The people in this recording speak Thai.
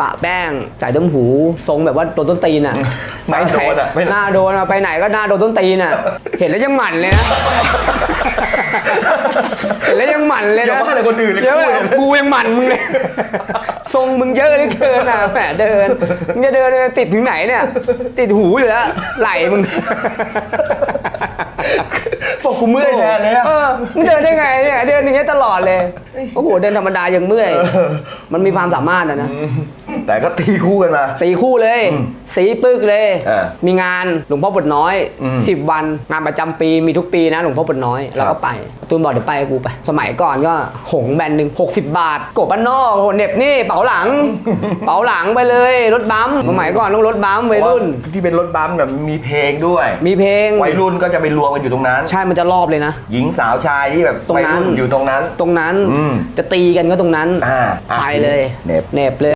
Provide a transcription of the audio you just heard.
ปะแป้งใส่ต้มหูทรงแบบว่าโดนต้นตีนอะหน้าโดนอะไม่หน้าโดนอะไปไหนก็หน้าโดนต้นตีนอะ เห็นแล้วยังหมั่นเลยนะเห็นแล้วยังหมั่นเลยอย่านะว่าแต่คนอื่นเลยเยอะกูเลยกูยังหมั่นมึงเลยทรงมึงเยอะเหลือเกินอะแหมเดินมึงจะเดินติดถึงไหนเนี่ย ติดหูอยู่แล้วไหลมึง บอกกูเมื่อยแทนเลยอะ เออมึงเดินได้ไงเนี่ยเดินอย่างเงี้ยตลอดเลยโอ้โหเดินธรรมดายังเมื่อยมันมีความสามารถนะนะ แต่ก็ตีคู่กันมา ตีคู่เลยอืมสีปึกเลยเออมีงานหลวงพ่อบทน้อย อืม10 วัน งานประจำปีมีทุกปีนะหลวงพ่อบทน้อยเราครัก็บไปตูนบอกเดี๋ยวไปกับกูไป สมัยก่อนก็หงแบนหนึ่ง60 บาท กบบ้านนอกโอ้โหเหน็บนี่เป๋าหลัง เป๋าหลังไปเลยรถบัมป์สมัยก่อนต้องรถบัมป์วัยรุ่น เพาะว่าที่เป็นรถบัมป์แบบมีเพลงด้วย มีเพลง วัยรุ่นก็จะไปรวมกันอยู่ตรงนั้น ใช่ มันจะรอบเลยนะ หญิงสาวชายที่แบบตรงวัยนั้นรุ่นอยู่ตรงนั้น ตรงนั้นอืมจะตีกันก็ตรงนั้นอ่าอะไปเลยเหน็บเหน็บเลย